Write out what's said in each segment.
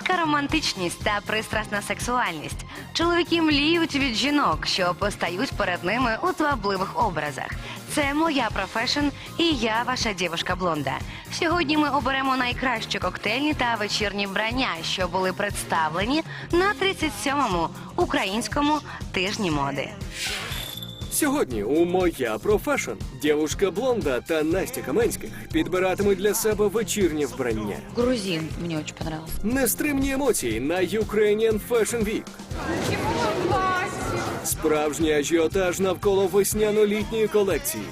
Солодка романтичність та пристрасна сексуальність. Чоловіки мліють від жінок, що постають перед ними у звабливих образах. Це моя профешн і я ваша дівушка блонда. Сьогодні ми оберемо найкращі коктейльні та вечірні вбрання, що були представлені на 37-му українському тижні моди. Сьогодні у Моя Профешн дівушка блонда та Настя Каменських підбиратимуть для себе вечірнє вбрання. Грузин мне очень понравился. Нестримні емоції на Ukrainian Fashion Week. Справжній ажіотаж навколо весняно-літньої колекції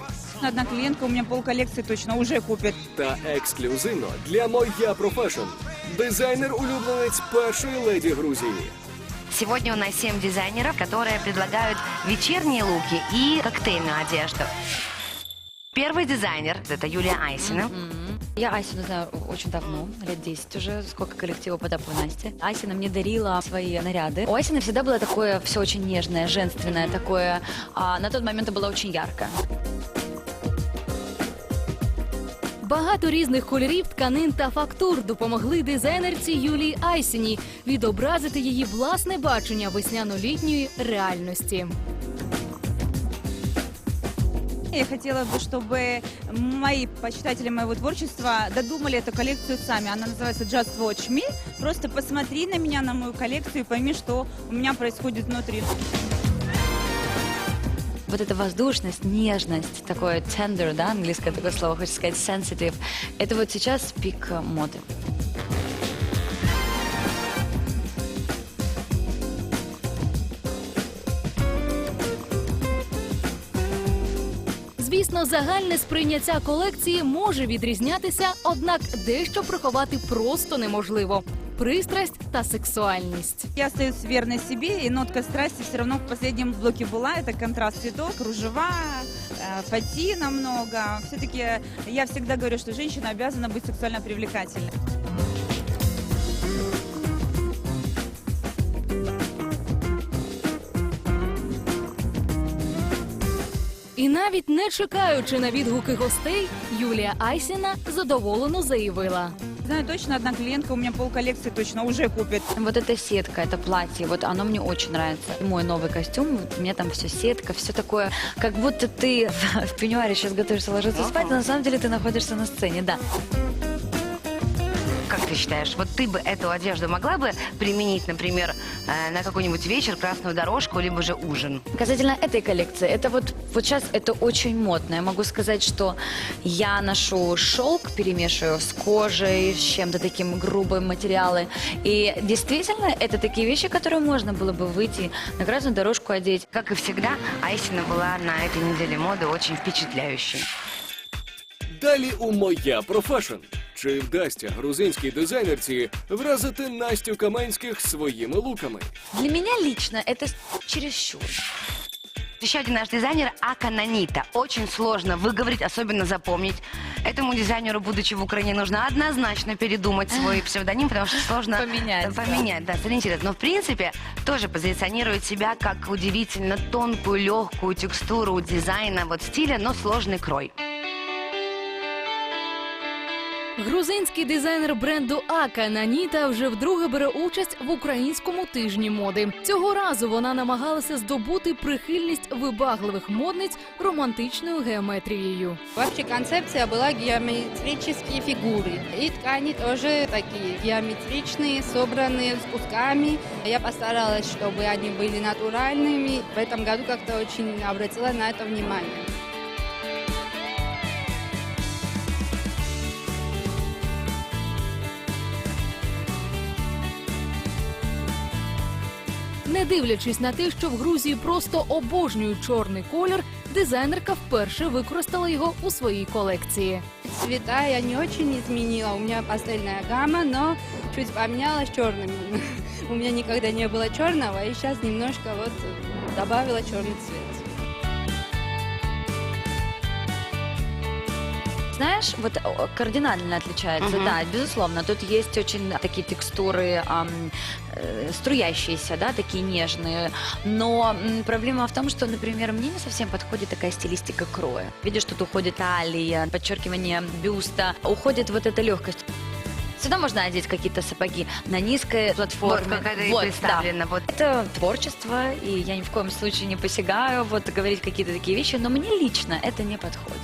Одна клиентка у меня пол коллекции точно уже купит. та ексклюзивно для Моя Профешн. Дизайнер улюбленець першої леді Грузії. Сегодня у нас 7 дизайнеров, которые предлагают вечерние луки и коктейльную одежду. Первый дизайнер – это Юлия Айсина. М. Я Асину знаю очень давно, лет 10 уже, сколько коллектива подапу Насти. Асина мне дарила свои наряды. У Асины всегда было такое все очень нежное, женственное, такое, а на тот момент это было очень ярко. Багато різних кольорів, тканин та фактур допомогли дизайнерці Юлії Айсіні відобразити її власне бачення весняно-літньої реальності. Я хотела бы, чтобы мои почитатели моего творчества додумали эту коллекцию сами. Она называется Just Watch Me. Просто посмотри на меня, на мою коллекцию и пойми, что у меня происходит внутри. Вот эта воздушность, нежность, такое tender, да, английское такое слово, хочется сказать sensitive. Это вот сейчас пик э, моды. Звісно, загальне сприйняття колекції може відрізнятися, однак дещо приховати просто неможливо: пристрасть та сексуальність. Я остаюсь верной себе, и нотка страсти все равно в последнем блоке была. Это контраст цветов, кружева, э, фатина много. Все-таки я всегда говорю, что женщина обязана быть сексуально привлекательной. І навіть не чекаючи на відгуки гостей, Юлія Айсіна задоволено заявила. Знаю точно, одна клиентка у меня пол коллекции точно уже купит. Вот эта сетка, это платье, вот оно мне очень нравится. Мой новый костюм, вот у меня там все сетка, все такое, как будто ты в пеньюаре сейчас готовишься ложиться спать, но на самом деле ты находишься на сцене, да. Ты считаешь, вот ты бы эту одежду могла бы применить, например, э, на какой-нибудь вечер, красную дорожку, либо же ужин? Касательно этой коллекции, это вот, вот сейчас это очень модно. Я могу сказать, что я ношу шелк, перемешиваю с кожей, с чем-то таким грубым материалы. И действительно, это такие вещи, которые можно было бы выйти на красную дорожку одеть. Как и всегда, Айсина была на этой неделе моды очень впечатляющей. Далі у Моя Профешн. Чи вдасться грузинській дизайнерці вразити Настю Каменських своїми луками? Для меня лично это чересчур. Еще один наш дизайнер Акананита. Очень сложно выговорить, особенно запомнить. Этому дизайнеру, будучи в Украине, нужно однозначно передумать свой псевдоним, потому что сложно Поменять, да. поменять, да, сориентировать. Но в принципе тоже позиционирует себя как удивительно тонкую, легкую текстуру дизайна, вот стиля, но сложный крой. Грузинський дизайнер бренду Ака Наніта вже вдруге бере участь в українському тижні моди. Цього разу вона намагалася здобути прихильність вибагливих модниць романтичною геометрією. Вообще концепция была геометрические фигуры. И ткани тоже такие геометричные, собранные с кусками. Я постаралась, чтобы они были натуральными. В этом году как-то очень обратила на это внимание. дивлячись на те, що в Грузії просто обожнюють чорний колір, дизайнерка вперше використала його у своїй колекції. Цвета я не очень изменила. У меня пастельная гамма, но чуть поменялась черным. У меня никогда не было черного, и сейчас немножко вот добавила черный цвет. Знаешь, вот о, кардинально отличается, Мгм. да, безусловно. Тут есть очень такие текстуры ам, э, струящиеся, да, такие нежные. Но м, проблема в том, что, например, мне не совсем подходит такая стилистика кроя. Видишь, тут уходит талия, подчеркивание бюста, уходит вот эта легкость. Сюда можно одеть какие-то сапоги на низкой платформе. Вот как это и Вот, представлено. да. Вот. Это творчество, и я ни в коем случае не посягаю вот говорить какие-то такие вещи, но мне лично это не подходит.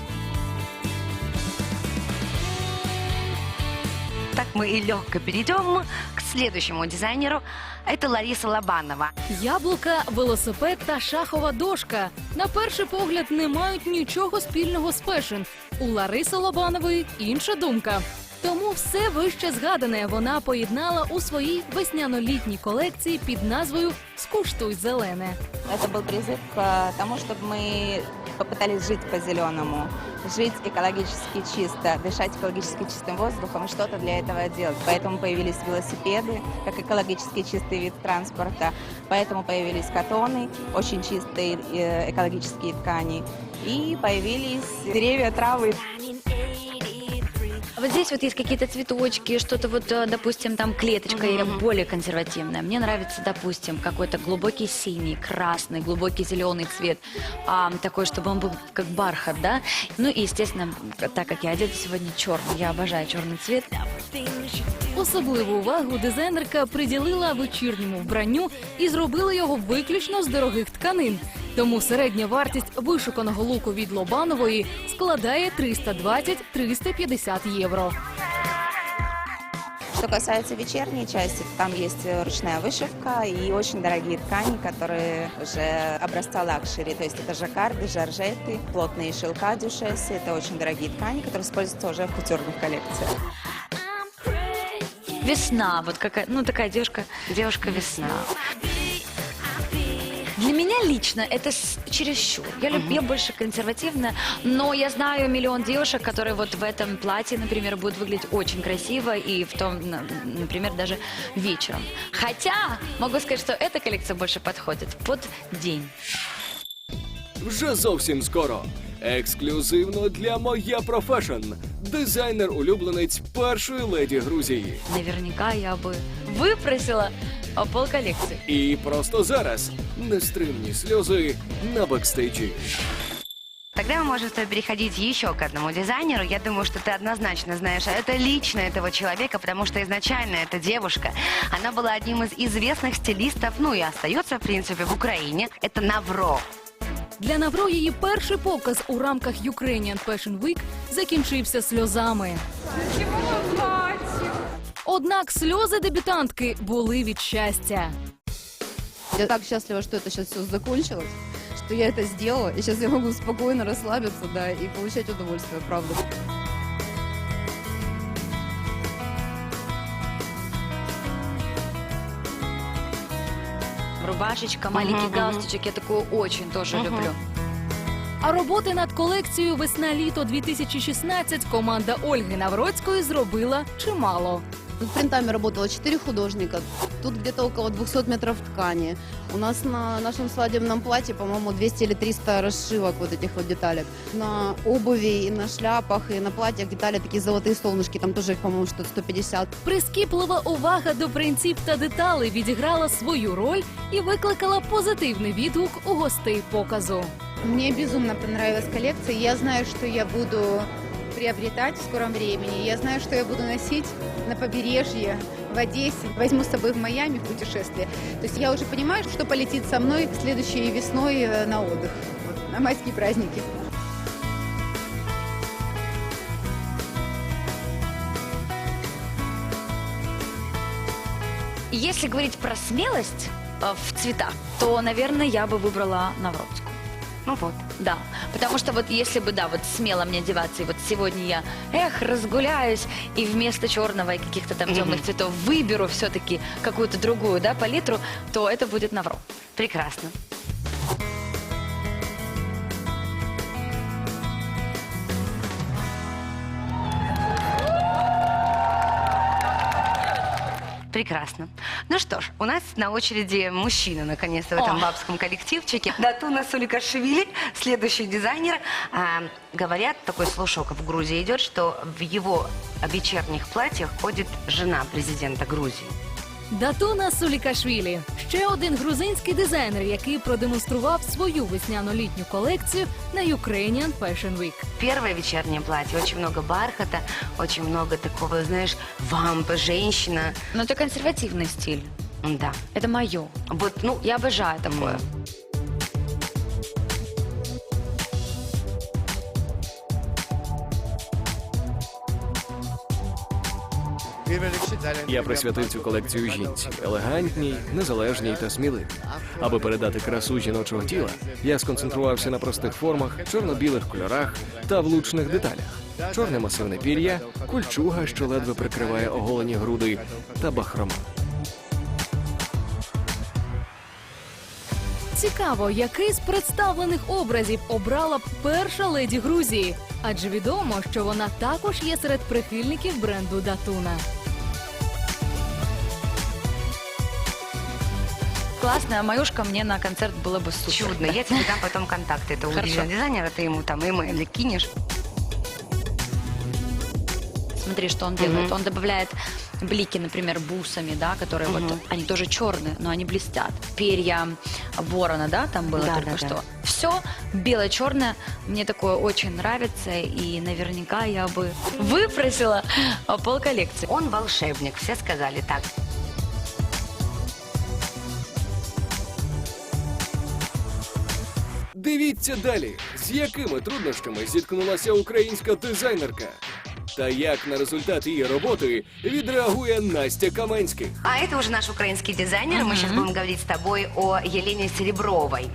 Мы и легко перейдем к следующему дизайнеру. Это Лариса Лобанова. Яблука, велосипед та шахова дошка на перший погляд не мають нічого спільного з фешн. У Лариси Лобанової інша думка. Тому все вище згадане вона поєднала у своїй весняно-літній колекції під назвою Скуштуй зелене. Это был призыв к тому, чтобы мы попытались жить по-зеленому, жить экологически чисто, дышать экологически чистым воздухом и что-то для этого делать. Поэтому появились велосипеды, как экологически чистый вид транспорта. Поэтому появились катоны, очень чистые э, экологические ткани. И появились деревья, травы. Вот здесь вот есть какие-то цветочки, что-то вот, э, допустим, там клеточка или более консервативная. Мне нравится, допустим, какой-то глубокий синий, красный, глубокий зеленый цвет, а, такой, чтобы он был как бархат, да. Ну и, естественно, так как я одета сегодня черный, я обожаю черный цвет. Особливу увагу дизайнерка приділила вечірньому вбранню і зробила його виключно з дорогих тканин. Тому середня вартість вишуканого луку від Лобанової складає 320-350 євро. Что касается вечерней части, то там есть э, ручная вышивка и очень дорогие ткани, которые уже образца лакшери. То есть это жаккарды, жаржеты, плотные шелка дюшесы. Это очень дорогие ткани, которые используются уже в кутюрных коллекциях. Весна, вот какая, ну такая девушка, Девушка весна. Для меня лично это с- чересчур. Я, люб- я больше консервативная, но я знаю миллион девушек, которые вот в этом платье, например, будут выглядеть очень красиво и в том, на- например, даже вечером. Хотя могу сказать, что эта коллекция больше подходит под день. Вже зовсім скоро. Ексклюзивно для Моя Профешн. Дизайнер улюбленець першої леді Грузії. Наверняка я бы выпросила а, пол коллекции. І просто зараз нестримні сльози на бекстейджі. Тогда мы можем с тобой переходить еще к одному дизайнеру. Я думаю, что ты однозначно знаешь это лично этого человека, потому что изначально эта девушка, она была одним из известных стилистов, ну и остается, в принципе, в Украине. Это Навро. Для Навро її перший показ у рамках Ukrainian Fashion Week закінчився сльозами. Однак сльози дебютантки були від щастя. Я так счастлива, что это сейчас все закончилось, что я это сделала, и сейчас я могу спокойно расслабиться, да, и получать удовольствие, правда. Рубашечка, маленький галстучек, я такую очень тоже люблю. А роботи над колекцією Весна-літо 2016 команда Ольги Навроцької зробила чимало. Над принтами работало 4 художника, тут где-то около 200 метров ткани. У нас на нашем свадебном платье, по-моему, 200 или 300 расшивок вот этих вот деталек. На обуви и на шляпах, и на платьях детали такие золотые солнышки, там тоже их, по-моему, что 150. Прискіплива увага до принців та деталей відіграла свою роль і викликала позитивний відгук у гостей показу. Мне безумно понравилась коллекция. Я знаю, что я буду приобретать в скором времени. Я знаю, что я буду носить на побережье, в Одессе. Возьму с собой в Майами в путешествие. То есть я уже понимаю, что полетит со мной следующей весной э, на отдых, вот, на майские праздники. Если говорить про смелость э, в цветах, то, наверное, я бы выбрала Навродскую. Ну вот. Да, потому что вот если бы, да, вот смело мне одеваться, и вот сегодня я, эх, разгуляюсь, и вместо черного и каких-то там темных цветов выберу все-таки какую-то другую, да, палитру, то это будет Навро. Прекрасно. Прекрасно. Ну что ж, у нас на очереди мужчина, наконец-то, в этом О. бабском коллективчике. Датуна Суликашвили, следующий дизайнер. А, говорят, такой слушок в Грузии идет, что в его вечерних платьях ходит жена президента Грузии. Датуна Сулікашвілі ще один грузинський дизайнер, який продемонстрував свою весняно-літню колекцію на Ukrainian Fashion Week. Первое вечернее платье, очень много бархата, очень много такого, знаешь, вампа, женщина. Но это консервативный стиль. Да. Это мое. Вот, ну, Я обожаю такое. Я присвятив цю колекцію жінці, елегантній, незалежній та сміливій. Аби передати красу жіночого тіла, я сконцентрувався на простих формах, чорно-білих кольорах та влучних деталях. Чорне масивне пір'я, кульчуга, що ледве прикриває оголені груди, та бахрома. Цікаво, який з представлених образів обрала б перша леді Грузії, адже відомо, що вона також є серед прихильників бренду Датуна. Классная маюшка мне на концерт было бы супер. Чудно. Я тебе дам потом контакты этого Хорошо. дизайнера, ты ему там имейл кинешь. Смотри, что он делает. Он добавляет блики, например, бусами, да, которые вот, они тоже черные, но они блестят. Перья ворона, да, там было Да, только да, что. да. Все бело-черное. Мне такое очень нравится, и наверняка я бы выпросила а, пол коллекции. Он волшебник, все сказали так. Дивіться далі, з якими труднощами зіткнулася українська дизайнерка. Та як на результат її роботи відреагує Настя Каменських. А это уже наш украинский дизайнер. Мы сейчас будем говорить с тобой о Елене Серебровой.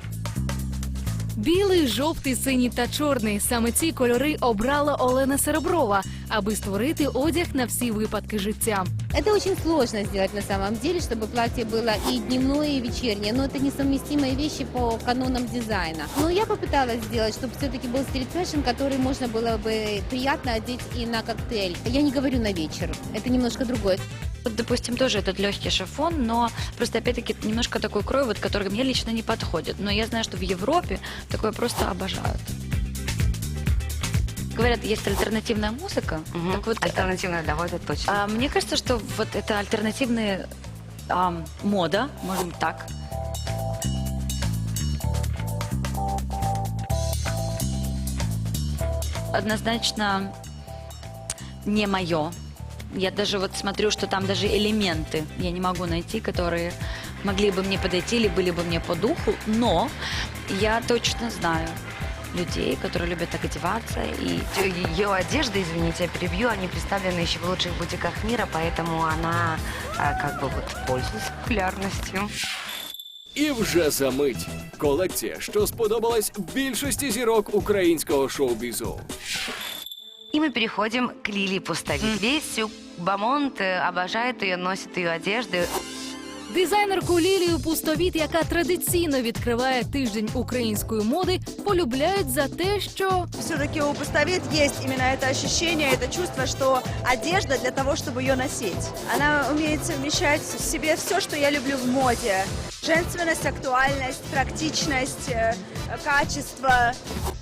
Білий, жовтий, синій та чорний саме ці кольори обрала Олена Сереброва, аби створити одяг на всі випадки життя. Это очень сложно сделать на самом деле, чтобы платье было и дневное, и вечернее. Но это несовместимые вещи по канонам дизайна. Но я попыталась сделать, чтобы все-таки был стрит-фэшн, который можно было бы приятно одеть и на коктейль. Я не говорю на вечер, это немножко другое. Вот, допустим, тоже этот легкий шифон, но просто опять-таки немножко такой крой, вот, который мне лично не подходит. Но я знаю, что в Европе такое просто обожают. Говорят, есть альтернативная музыка. Мгм. Так вот, Альтернативная, да, вот это точно. а, мне кажется, что вот это альтернативная ам, мода, можем так. Однозначно не мое. Я даже вот смотрю, что там даже элементы я не могу найти, которые могли бы мне подойти или были бы мне по духу, но я точно знаю людей, которые любят так одеваться и Ее одежда, извините, я перебью, они представлены еще в лучших бутиках мира, поэтому она а, как бы вот пользуется популярностью. І вже за мить колекція, що сподобалась більшості зірок українського шоу-бізу. И мы переходим к Лили Пустовик. Весь Бамонт э, обожает ее, носит ее одежды. Дизайнерку Лілію Пустовіт, яка традиційно відкриває тиждень української моди, полюбляють за те, що все-таки у пустовит есть именно это ощущение, это чувство, что одежда для того, чтобы ее носить. Она умеет совмещать в себе все, что я люблю в моде. Женственность, актуальность, практичность, э, качество.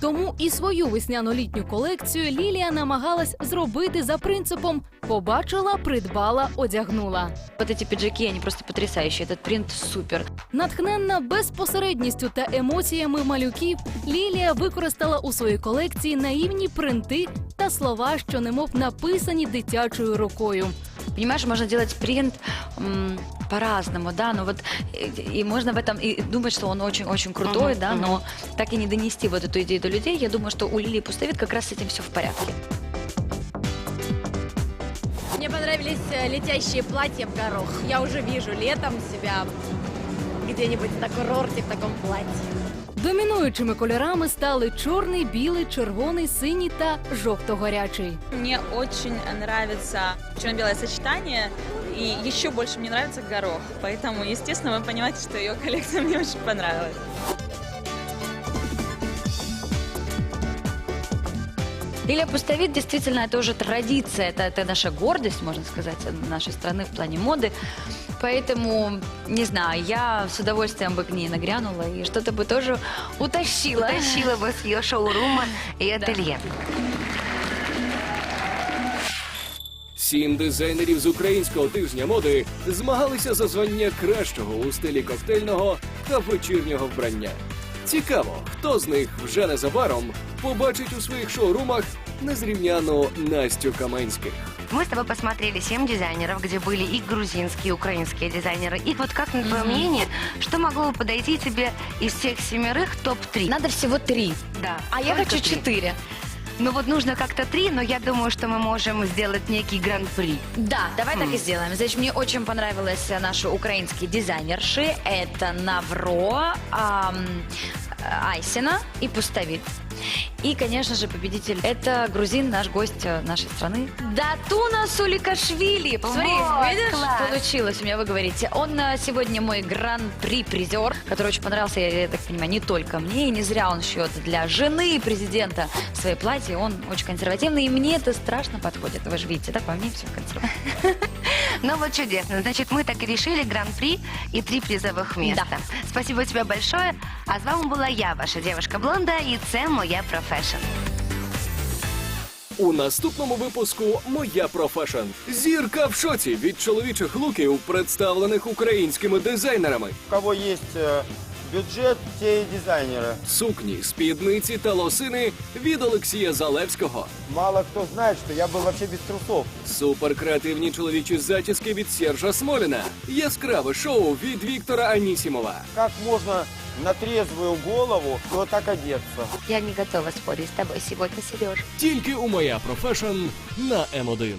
тому і свою весняно-літню колекцію Лілія намагалась зробити за принципом побачила, придбала, одягнула. вот эти пиджаки, они просто потрясающие. Этот принт супер. Натхненна безпосередністю та емоціями малюків, Лілія використала у своїй колекції наївні принти та слова, що немов написані дитячою рукою. Понимаешь, можно делать принт м, по-разному, да, но вот и, и можно в этом и думать, что он очень-очень крутой, Мгм, да, мгм. но так и не донести вот эту идею до людей. Я думаю, что у Лилии Пустовит как раз с этим все в порядке. Мне понравились э, летящие платья в горох. Я уже вижу летом себя где-нибудь на курорте в таком платье. Домінуючими кольорами стали чорний, білий, червоний, синій та жовто-гарячий. Мне очень нравится черно-белое сочетание, и еще больше мне нравится горох. Поэтому, естественно, вы понимаете, что ее коллекция мне очень понравилась. Лилия Пустовит действительно это уже традиция, это, это наша гордость, можно сказать, нашей страны в плане моды. Поэтому, не знаю, я с удовольствием бы к ней нагрянула и что-то бы тоже утащила. Утащила бы с ее шоурума и ателье. Сім дизайнерів з українського тижня моди змагалися за звання кращого у стилі коктейльного та вечірнього вбрання. Цікаво, хто з них вже незабаром побачить у своїх шоурумах незрівняну Настю Каменських. Мы с тобой посмотрели семь дизайнеров, где были и грузинские, и украинские дизайнеры. И вот как, на твое мнение, что могло бы подойти тебе из всех семерых топ-3? Надо всего три. Да. А я только хочу три. четыре. Ну вот нужно как-то три, но я думаю, что мы можем сделать некий гран-при. Да, давай так и сделаем. Значит, мне очень понравились э, наши украинские дизайнерши. Это Навро, ам, э, Айсина и Пустовит. И, конечно же, победитель. Это грузин, наш гость э, нашей страны. Датуна Суликашвили. Посмотри, Вот, видишь, класс. получилось у меня, вы говорите. Он э, сегодня мой гран-при призер, который очень понравился, я, я так понимаю, не только мне. И не зря он шьет для жены президента свои платья. Он очень консервативный, и мне это страшно подходит. Вы же видите, да, по мне все консервативно. Ну вот чудесно. Значит, мы так и решили гран-при и три призовых места. Спасибо тебе большое. А з вами була я, ваша девушка Блонда, і це моя профешн. У наступному випуску Моя профешн. Зірка в шоці від чоловічих луків, представлених українськими дизайнерами. У кого есть э, бюджет, те и дизайнеры. Сукні, спідниці та лосини від Олексія Залевського. Мало кто знает, что я был вообще без трусов. Суперкреативні чоловічі зачіски від Сержа Смоліна. Яскраве шоу від Віктора Анісімова. Как можно на трезвую голову вот так одеться? Я не готова спорить с тобою сьогодні, Сереж. Тільки у Моя профешн на М1.